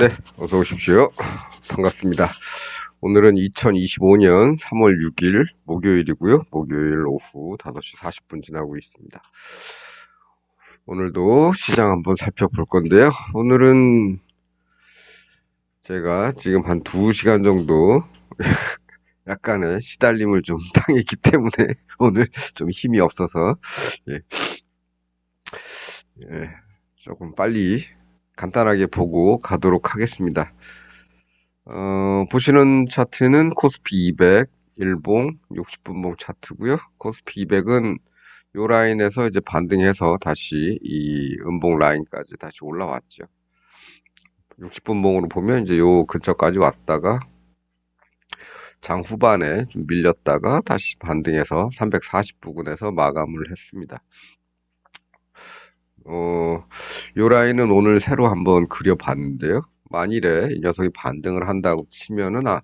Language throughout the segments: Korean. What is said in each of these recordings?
네, 어서 오십시오. 반갑습니다. 오늘은 2025년 3월 6일 목요일이고요. 목요일 오후 5시 40분 지나고 있습니다. 오늘도 시장 한번 살펴볼 건데요. 오늘은 제가 지금 한 2시간 정도 약간의 시달림을 좀 당했기 때문에 오늘 좀 힘이 없어서 예. 예, 조금 빨리 간단하게 보고 가도록 하겠습니다. 어, 보시는 차트는 코스피 200 일봉 60분봉 차트고요. 코스피 200은 요 라인에서 이제 반등해서 다시 이 음봉 라인까지 다시 올라왔죠. 60분봉으로 보면 이제 요 근처까지 왔다가 장 후반에 좀 밀렸다가 다시 반등해서 340 부근에서 마감을 했습니다. 어, 요 라인은 오늘 새로 한번 그려봤는데요. 만일에 이 녀석이 반등을 한다고 치면은, 아,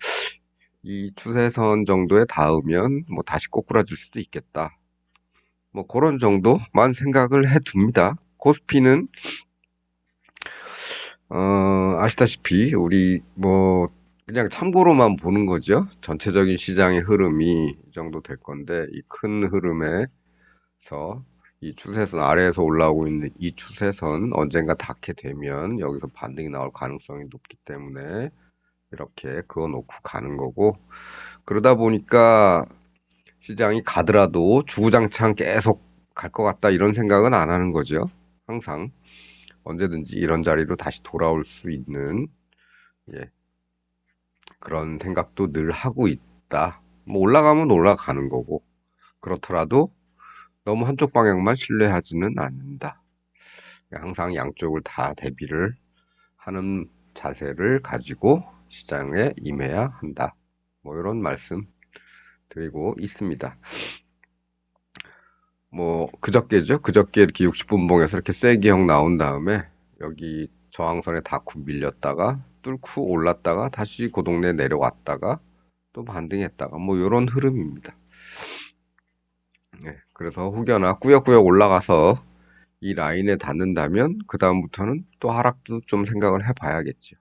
이 추세선 정도에 닿으면 뭐 다시 꼬꾸라질 수도 있겠다. 뭐 그런 정도만 생각을 해 둡니다. 코스피는, 어, 아시다시피 우리 뭐 그냥 참고로만 보는 거죠. 전체적인 시장의 흐름이 이 정도 될 건데, 이 큰 흐름에서 이 추세선 아래에서 올라오고 있는 이 추세선 언젠가 닿게 되면 여기서 반등이 나올 가능성이 높기 때문에 이렇게 그어 놓고 가는 거고 그러다 보니까 시장이 가더라도 주구장창 계속 갈 것 같다 이런 생각은 안 하는 거죠. 항상 언제든지 이런 자리로 다시 돌아올 수 있는 예, 그런 생각도 늘 하고 있다. 뭐 올라가면 올라가는 거고 그렇더라도 너무 한쪽 방향만 신뢰하지는 않는다. 항상 양쪽을 다 대비를 하는 자세를 가지고 시장에 임해야 한다. 뭐 이런 말씀 드리고 있습니다. 뭐 그저께죠. 그저께 이렇게 60분 봉에서 이렇게 쐐기형 나온 다음에 여기 저항선에 다쿠 밀렸다가 뚫고 올랐다가 다시 고동네 내려왔다가 또 반등했다가 뭐 이런 흐름입니다. 네, 그래서 혹여나 꾸역꾸역 올라가서 이 라인에 닿는다면 그 다음부터는 또 하락도 좀 생각을 해봐야겠죠.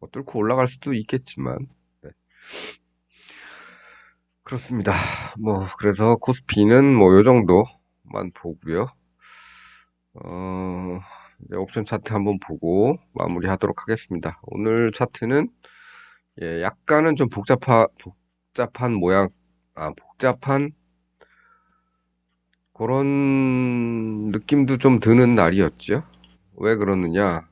뭐 뚫고 올라갈 수도 있겠지만 네. 그렇습니다. 뭐 그래서 코스피는 뭐 요 정도만 보고요. 어, 옵션 차트 한번 보고 마무리하도록 하겠습니다. 오늘 차트는 예, 약간은 좀 복잡하, 복잡한 모양, 아, 복잡한 그런 느낌도 좀 드는 날이었죠. 왜 그러느냐?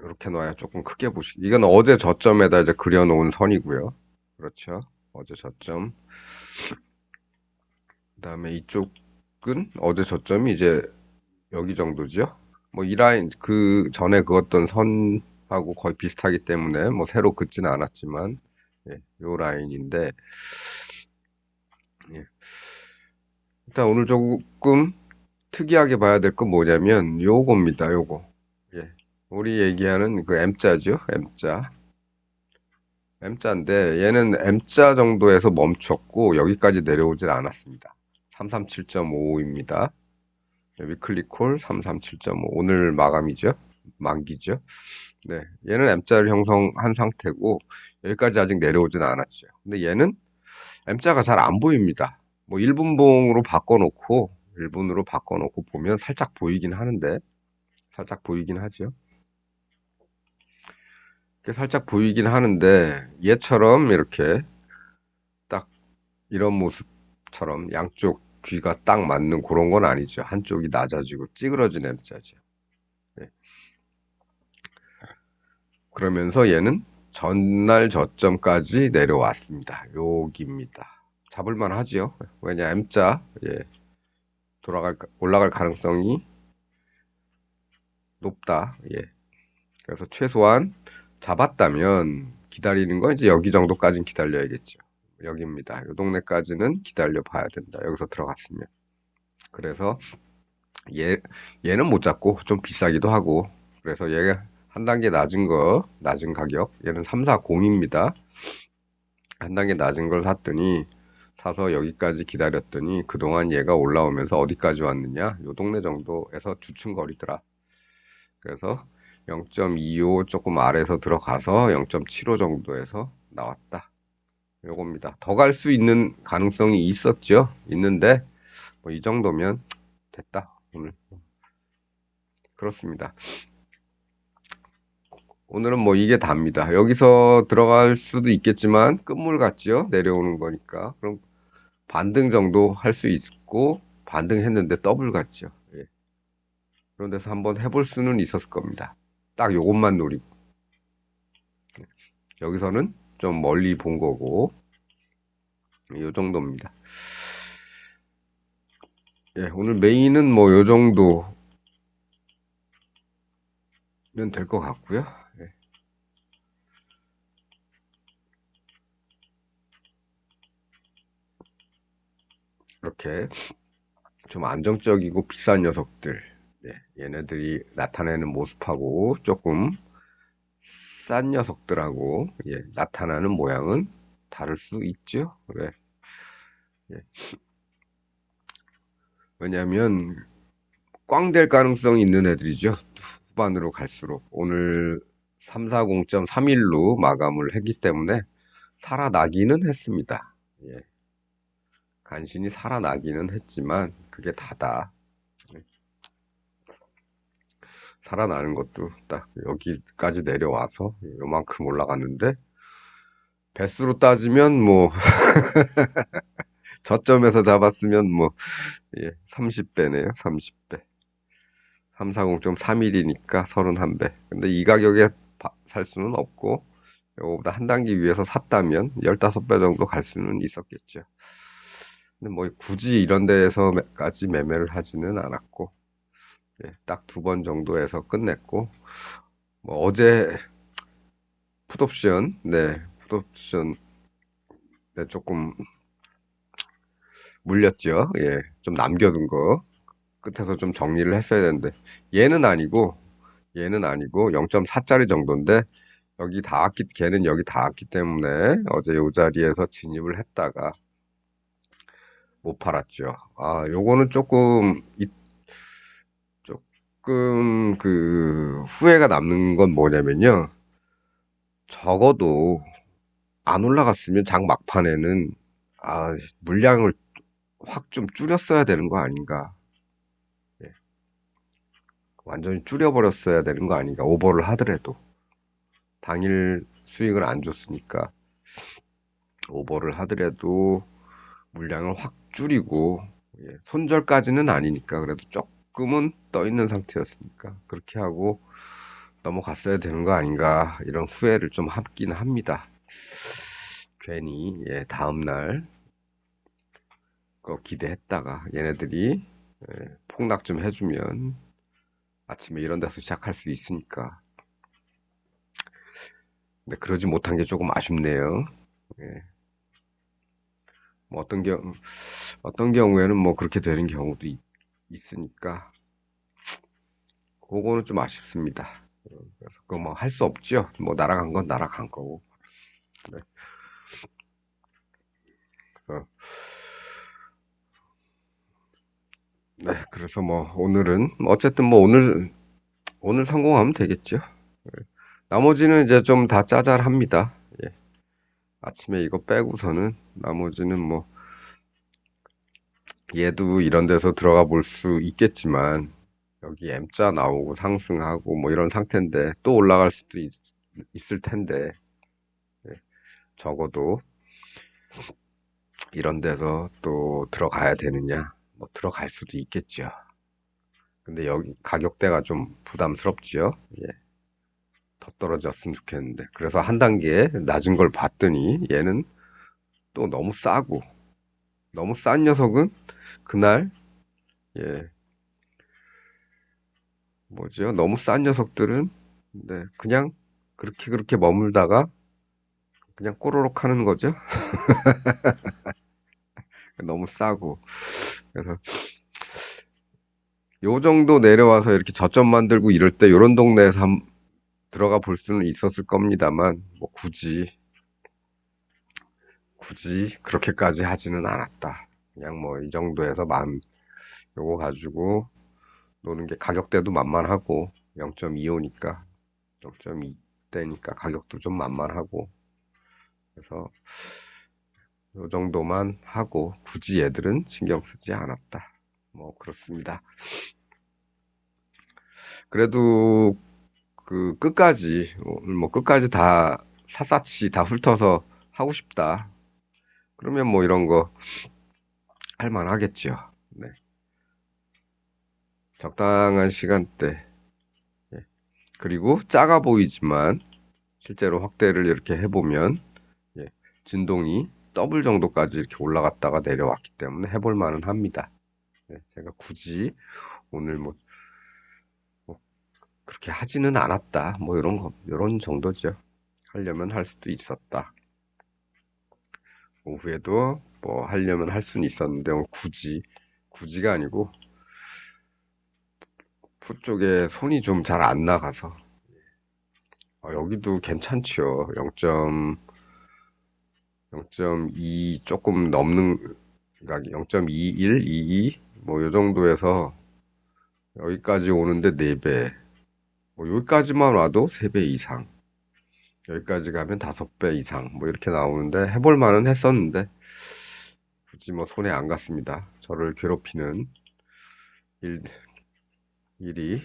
이렇게 놔야 조금 크게 보시기. 이건 어제 저점에다 이제 그려놓은 선이고요. 그렇죠. 어제 저점. 그 다음에 이쪽은 어제 저점이 이제 여기 정도죠. 뭐 이 라인 그 전에 그었던 선하고 거의 비슷하기 때문에 뭐 새로 긋지는 않았지만 예, 요 라인인데 예. 일단 오늘 조금 특이하게 봐야 될 건 뭐냐면 요겁니다. 요거 예. 우리 얘기하는 그 M자죠. M자 M자인데 얘는 M자 정도에서 멈췄고 여기까지 내려오질 않았습니다. 337.55입니다. 위클리 콜 337.5 오늘 마감이죠. 만기죠. 네, 얘는 M자를 형성한 상태고 여기까지 아직 내려오진 않았죠. 근데 얘는 M자가 잘 안 보입니다. 뭐 1분봉으로 바꿔놓고 1분으로 바꿔놓고 보면 살짝 보이긴 하는데 살짝 보이긴 하죠. 살짝 보이긴 하는데 얘처럼 이렇게 딱 이런 모습처럼 양쪽 귀가 딱 맞는 그런 건 아니죠. 한쪽이 낮아지고 찌그러진 M자죠. 네. 그러면서 얘는 전날 저점까지 내려왔습니다. 여기입니다. 잡을만 하지요. 왜냐 M자 예. 돌아갈 올라갈 가능성이 높다. 예. 그래서 최소한 잡았다면 기다리는 건 이제 여기 정도까지는 기다려야겠죠. 여기입니다. 이 동네까지는 기다려 봐야 된다. 여기서 들어갔으면. 그래서 얘 얘는 못 잡고 좀 비싸기도 하고 그래서 얘가 한 단계 낮은 거, 낮은 가격. 얘는 340입니다. 한 단계 낮은 걸 샀더니 사서 여기까지 기다렸더니 그동안 얘가 올라오면서 어디까지 왔느냐? 요 동네 정도에서 주춤거리더라. 그래서 0.25 조금 아래에서 들어가서 0.75 정도에서 나왔다. 요겁니다. 더 갈 수 있는 가능성이 있었죠. 있는데 뭐 이 정도면 됐다. 오늘 그렇습니다. 오늘은 뭐 이게 답니다. 여기서 들어갈 수도 있겠지만 끝물 같죠? 내려오는 거니까. 그럼 반등 정도 할 수 있고 반등했는데 더블 같죠. 예. 그런 데서 한번 해볼 수는 있었을 겁니다. 딱 요것만 노리고. 여기서는 좀 멀리 본 거고 요 정도입니다. 예, 오늘 메인은 뭐 요 정도면 될 것 같고요. 예. 이렇게 좀 안정적이고 비싼 녀석들, 예, 얘네들이 나타내는 모습하고 조금 싼 녀석들하고 예, 나타나는 모양은 다를 수 있죠. 왜? 예. 왜냐하면 꽝 될 가능성이 있는 애들이죠. 후반으로 갈수록 오늘 340.31로 마감을 했기 때문에 살아나기는 했습니다. 예. 간신히 살아나기는 했지만 그게 다다. 살아나는 것도 딱 여기까지 내려와서 요만큼 올라갔는데 배수로 따지면 뭐 저점에서 잡았으면 뭐 예, 30배네요. 30배. 340.31이니까 31배. 근데 이 가격에 바- 살 수는 없고 요거보다 한 단계 위에서 샀다면 15배 정도 갈 수는 있었겠죠. 근데 뭐 굳이 이런 데에서까지 매매를 하지는 않았고 예, 딱두 번 정도에서 끝냈고 뭐 어제 풋옵션 네 풋옵션 네, 조금 물렸죠. 예, 좀 남겨둔 거 끝에서 좀 정리를 했어야 되는데 얘는 아니고 얘는 아니고 0.4짜리 정도인데 여기 닿았기 걔는 여기 닿았기 때문에 어제 요 자리에서 진입을 했다가 못 팔았죠. 아, 요거는 조금 이- 조금 그 후회가 남는 건 뭐냐면요. 적어도 안 올라갔으면 장 막판에는 아, 물량을 확 좀 줄였어야 되는 거 아닌가. 예. 완전히 줄여버렸어야 되는 거 아닌가. 오버를 하더라도. 당일 수익을 안 줬으니까 오버를 하더라도 물량을 확 줄이고 예, 손절까지는 아니니까 그래도 조금은 떠 있는 상태였으니까 그렇게 하고 넘어갔어야 되는 거 아닌가 이런 후회를 좀 하긴 합니다. 괜히 예, 다음날 거 기대했다가 얘네들이 예, 폭락 좀 해주면 아침에 이런 데서 시작할 수 있으니까 근데 그러지 못한 게 조금 아쉽네요. 예. 뭐 어떤 경우 어떤 경우에는 뭐 그렇게 되는 경우도 있, 있으니까 그거는 좀 아쉽습니다. 그래서 그거 뭐 할 수 없죠. 뭐 날아간 건 날아간 거고. 네. 그래서 네, 그래서 뭐 오늘은 뭐 어쨌든 뭐 오늘 오늘 성공하면 되겠죠. 예. 나머지는 이제 좀 다 짜잘합니다. 예. 아침에 이거 빼고서는 나머지는 뭐 얘도 이런 데서 들어가 볼 수 있겠지만 여기 M자 나오고 상승하고 뭐 이런 상태인데 또 올라갈 수도 있, 을 텐데 예. 적어도 이런 데서 또 들어가야 되느냐 뭐 들어갈 수도 있겠죠. 근데 여기 가격대가 좀 부담스럽지요. 예. 더 떨어졌으면 좋겠는데. 그래서 한 단계 낮은 걸 봤더니 얘는 또 너무 싸고 너무 싼 녀석은 그날 예. 뭐죠? 너무 싼 녀석들은 네, 그냥 그렇게 그렇게 머물다가 그냥 꼬르륵 하는 거죠. 너무 싸고. 그래서 요 정도 내려와서 이렇게 저점 만들고 이럴 때 요런 동네에서 한 들어가 볼 수는 있었을 겁니다만 뭐 굳이 굳이 그렇게까지 하지는 않았다. 그냥 뭐 이 정도에서 만 요거 가지고 노는 게 가격대도 만만하고 0.25니까 0.2대니까 가격도 좀 만만하고 그래서 요 정도만 하고 굳이 얘들은 신경 쓰지 않았다. 뭐 그렇습니다. 그래도 그 끝까지 뭐 끝까지 다 샅샅이 다 훑어서 하고 싶다. 그러면 뭐 이런 거 할만하겠죠. 네. 적당한 시간대. 예. 그리고 작아 보이지만 실제로 확대를 이렇게 해보면 예, 진동이 더블 정도까지 이렇게 올라갔다가 내려왔기 때문에 해볼 만은 합니다. 네, 제가 굳이 오늘 뭐, 뭐 그렇게 하지는 않았다. 뭐 이런 거 이런 정도죠. 하려면 할 수도 있었다. 오후에도 뭐 하려면 할 수는 있었는데 뭐 굳이 굳이가 아니고 푸 쪽에 손이 좀 잘 안 나가서 아, 여기도 괜찮죠. 0. 0.2 조금 넘는 그러니까 0.21, 22 뭐 요 정도에서 여기까지 오는데 4배 뭐 여기까지만 와도 3배 이상 여기까지 가면 5배 이상 뭐 이렇게 나오는데 해볼 만은 했었는데 굳이 뭐 손에 안 갔습니다. 저를 괴롭히는 일, 일이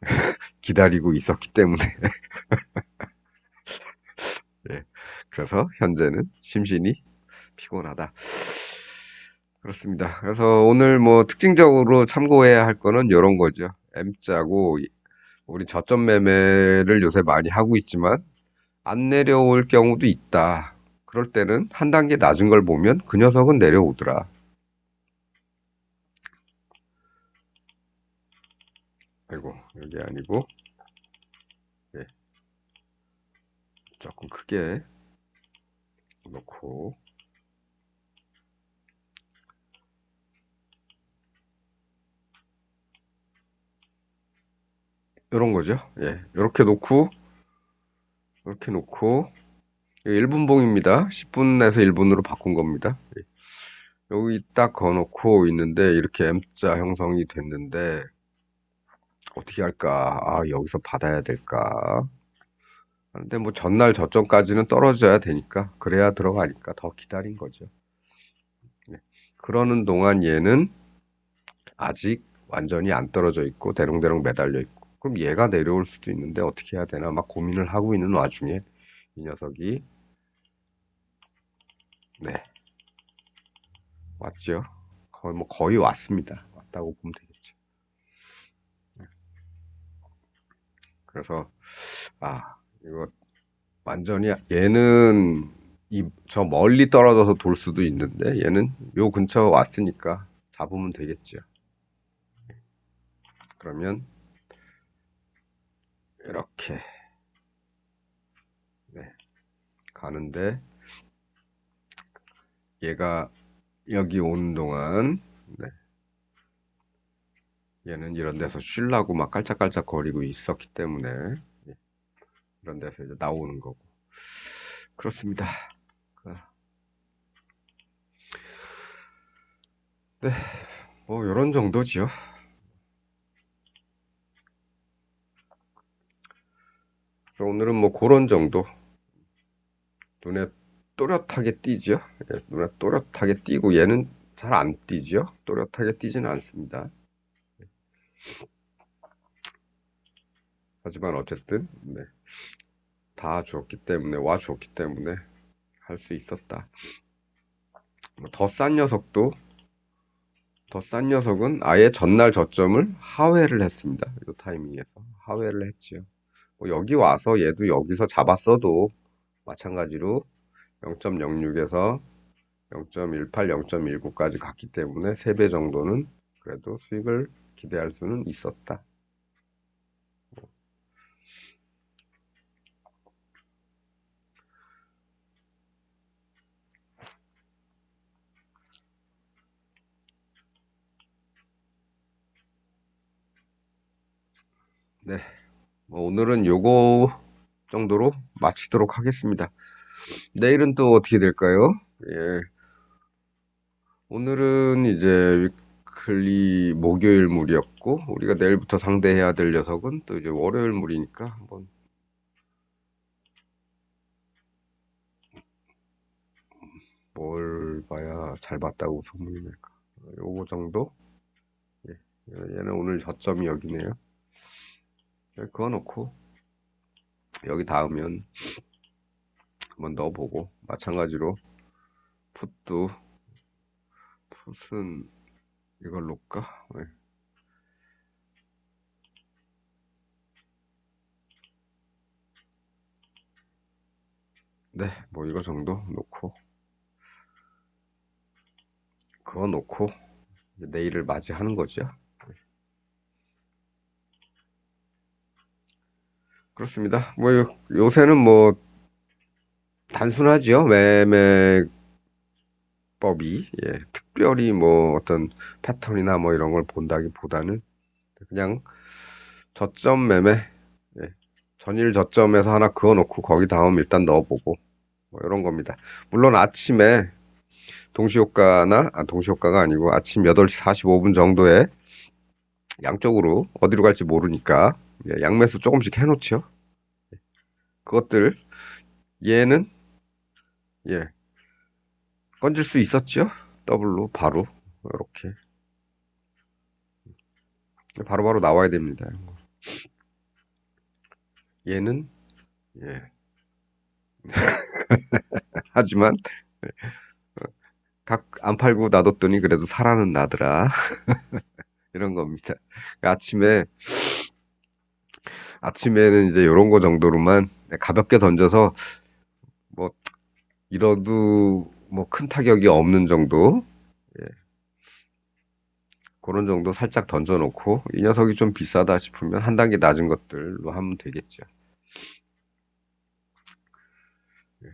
기다리고 있었기 때문에 예, 그래서 현재는 심신이 피곤하다. 그렇습니다. 그래서 오늘 뭐 특징적으로 참고해야 할 거는 이런 거죠. M자고 우리 저점 매매를 요새 많이 하고 있지만 안 내려올 경우도 있다. 그럴 때는 한 단계 낮은 걸 보면 그 녀석은 내려오더라. 아이고, 여기 아니고, 예. 조금 크게 놓고, 이런 거죠. 예. 이렇게 놓고, 이렇게 놓고, 1분봉입니다. 10분에서 1분으로 바꾼 겁니다. 예. 여기 딱 거놓고 있는데, 이렇게 M자 형성이 됐는데, 어떻게 할까? 아, 여기서 받아야 될까? 근데 뭐 전날 저점까지는 떨어져야 되니까, 그래야 들어가니까 더 기다린 거죠. 네. 그러는 동안 얘는 아직 완전히 안 떨어져 있고, 대롱대롱 매달려 있고, 그럼 얘가 내려올 수도 있는데 어떻게 해야 되나 막 고민을 하고 있는 와중에 이 녀석이, 네. 왔죠. 거의 뭐 거의 왔습니다. 왔다고 보면 되겠죠. 그래서 아 이거 완전히 얘는 이 저 멀리 떨어져서 돌 수도 있는데 얘는 요 근처 왔으니까 잡으면 되겠죠. 그러면 이렇게 네, 가는데 얘가 여기 오는 동안 네, 얘는 이런 데서 쉬려고 막 깔짝깔짝 거리고 있었기 때문에 예, 이런 데서 이제 나오는 거고. 그렇습니다. 네, 뭐 이런 정도지요. 오늘은 뭐 그런 정도 눈에 또렷하게 띄죠. 예, 눈에 또렷하게 띄고 얘는 잘 안 띄죠. 또렷하게 띄지는 않습니다. 하지만 어쨌든 네. 다 줬기 때문에 와 줬기 때문에 할 수 있었다. 뭐더싼 녀석도 더 싼 녀석은 아예 전날 저점을 하회를 했습니다. 이 타이밍에서 하회를 했지요. 뭐 여기 와서 얘도 여기서 잡았어도 마찬가지로 0.06에서 0.18, 0.19까지 갔기 때문에 3배 정도는 그래도 수익을 기대할 수는 있었다. 네. 뭐 오늘은 요거 정도로 마치도록 하겠습니다. 내일은 또 어떻게 될까요? 예. 오늘은 이제 위클리 목요일 물이었고, 우리가 내일부터 상대해야 될 녀석은 또 이제 월요일 물이니까 한번 뭘 봐야 잘 봤다고 소문이 날까. 요거 정도? 예. 얘는 오늘 저점이 여기네요. 예, 그거 놓고, 여기 닿으면 한번 넣어보고, 마찬가지로 풋도, 풋은 이걸 놓을까? 네. 네, 뭐 이거 정도 놓고, 그거 놓고, 내일을 맞이하는 거죠. 그렇습니다. 뭐 요- 요새는 뭐 단순하죠. 매매법이 예, 특별히 뭐 어떤 패턴이나 뭐 이런 걸 본다기보다는 그냥 저점 매매, 예, 전일 저점에서 하나 그어놓고 거기 다음 일단 넣어보고 뭐 이런 겁니다. 물론 아침에 동시효과나 아, 동시효과가 아니고 아침 8시 45분 정도에 양쪽으로 어디로 갈지 모르니까 예, 양매수 조금씩 해놓죠. 그것들 얘는 예 건질 수 있었죠. 더블로 바로 이렇게 바로바로 나와야 됩니다. 얘는 예 하지만 각 안 팔고 놔뒀더니 그래도 살아는 나더라 이런 겁니다. 아침에 아침에는 이제 이런 거 정도로만 가볍게 던져서 뭐 이러도 뭐 큰 타격이 없는 정도 예. 그런 정도 살짝 던져놓고 이 녀석이 좀 비싸다 싶으면 한 단계 낮은 것들로 하면 되겠죠. 예.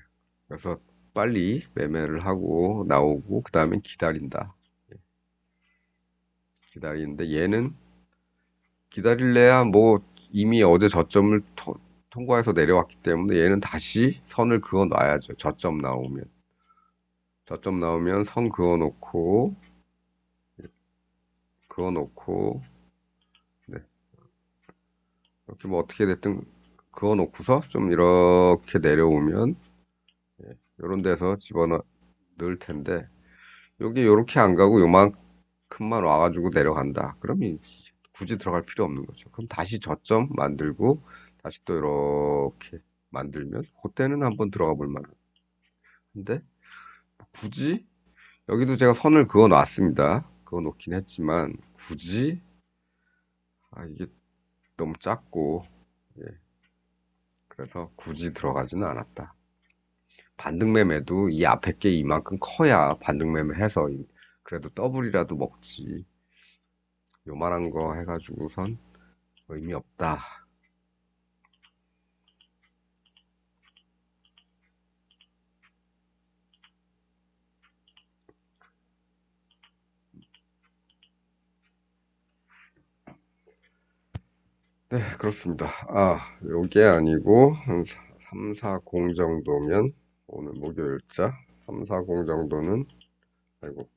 그래서 빨리 매매를 하고 나오고 그 다음에 기다린다. 예. 기다리는데 얘는 기다릴래야 뭐 이미 어제 저점을 토- 통과해서 내려왔기 때문에 얘는 다시 선을 그어 놔야죠. 저점 나오면. 저점 나오면 선 그어 놓고 그어 놓고 네. 이렇게 뭐 어떻게 됐든 그어 놓고서 좀 이렇게 내려오면 예, 요런 데서 집어넣을 텐데 여기 요렇게 안 가고 요만큼만 와가지고 내려간다. 그러면 굳이 들어갈 필요 없는 거죠. 그럼 다시 저점 만들고 다시 또 이렇게 만들면 그때는 한번 들어가 볼 만한데 굳이 여기도 제가 선을 그어 놨습니다. 그어 놓긴 했지만 굳이 아 이게 너무 작고 예. 그래서 굳이 들어가지는 않았다. 반등매매도 이 앞에 게 이만큼 커야 반등매매 해서 그래도 더블이라도 먹지. 요만한 거 해가지고선 의미 없다. 네, 그렇습니다. 아, 요게 아니고 한 3, 4, 0 정도면 오늘 목요일자 3, 4, 0 정도는 아이고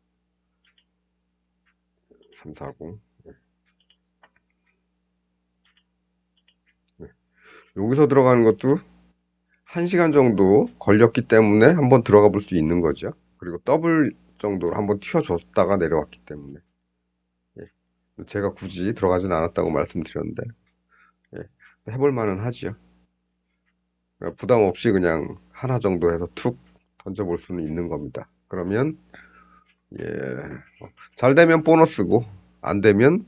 3, 4, 0 네. 여기서 들어가는 것도 1시간 정도 걸렸기 때문에 한번 들어가 볼 수 있는 거죠. 그리고 더블 정도로 한번 튀어줬다가 내려왔기 때문에 예. 제가 굳이 들어가진 않았다고 말씀드렸는데 예. 해볼 만은 하지요. 그러니까 부담 없이 그냥 하나 정도 해서 툭 던져볼 수는 있는 겁니다. 그러면 예, 잘 되면 보너스고 안 되면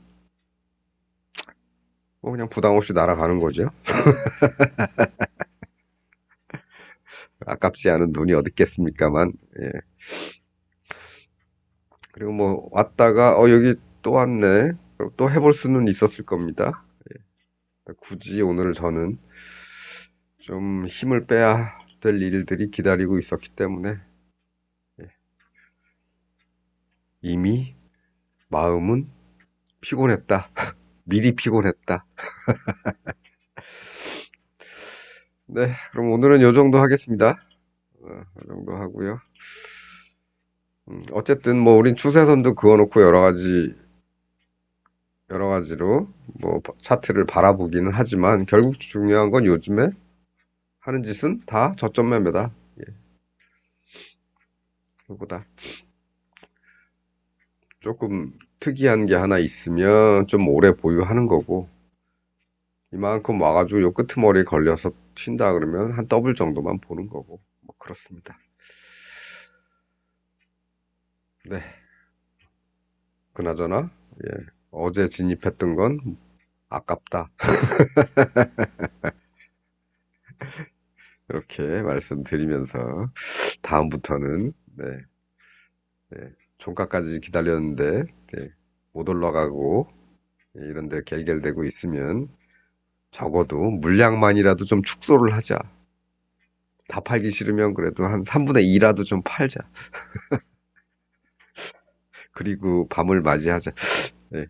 뭐 그냥 부담 없이 날아가는 거죠. 아깝지 않은 돈이 어디 있겠습니까만. 예. 그리고 뭐 왔다가 어 여기 또 왔네. 그럼 또 해볼 수는 있었을 겁니다. 예. 굳이 오늘 저는 좀 힘을 빼야 될 일들이 기다리고 있었기 때문에 예. 이미 마음은 피곤했다. 미리 피곤했다. 네, 그럼 오늘은 요 정도 하겠습니다. 어, 이 정도 하고요. 음, 어쨌든 뭐 우린 추세선도 그어놓고 여러 가지 여러 가지로 뭐 차트를 바라보기는 하지만 결국 중요한 건 요즘에 하는 짓은 다 저점 매매다. 예. 그보다 조금 특이한 게 하나 있으면 좀 오래 보유하는 거고 이만큼 와가지고 요 끄트머리에 걸려서 튄다 그러면 한 더블 정도만 보는 거고 뭐 그렇습니다. 네. 그나저나 예. 어제 진입했던 건 아깝다. 이렇게 말씀드리면서 다음부터는 네, 네, 종가까지 기다렸는데 네, 못 올라가고 예, 이런데 갤갤대고 있으면 적어도 물량만이라도 좀 축소를 하자. 다 팔기 싫으면 그래도 한 3분의 2라도 좀 팔자. 그리고 밤을 맞이하자. 예,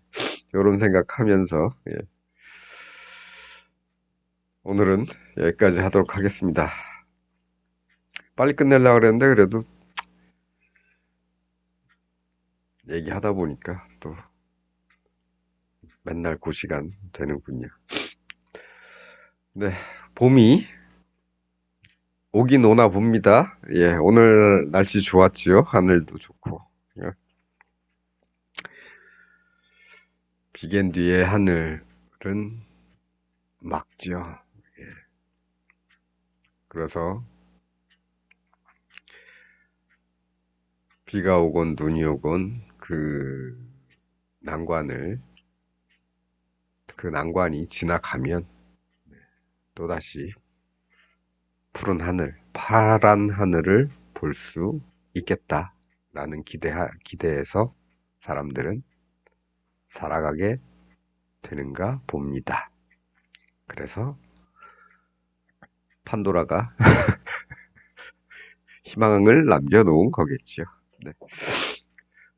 이런 생각하면서 예. 오늘은 여기까지 하도록 하겠습니다. 빨리 끝내려고 그랬는데 그래도 얘기하다 보니까 또 맨날 그 시간 되는군요. 네, 봄이 오긴 오나 봅니다. 예, 오늘 날씨 좋았지요. 하늘도 좋고. 예. 비겐 뒤에 하늘은 맑죠. 예. 그래서 비가 오건 눈이 오건 그 난관을 그 난관이 지나가면 또다시 푸른 하늘, 파란 하늘을 볼 수 있겠다라는 기대 기대에서 사람들은 살아가게 되는가 봅니다. 그래서 판도라가 희망을 남겨놓은 거겠지요. 네.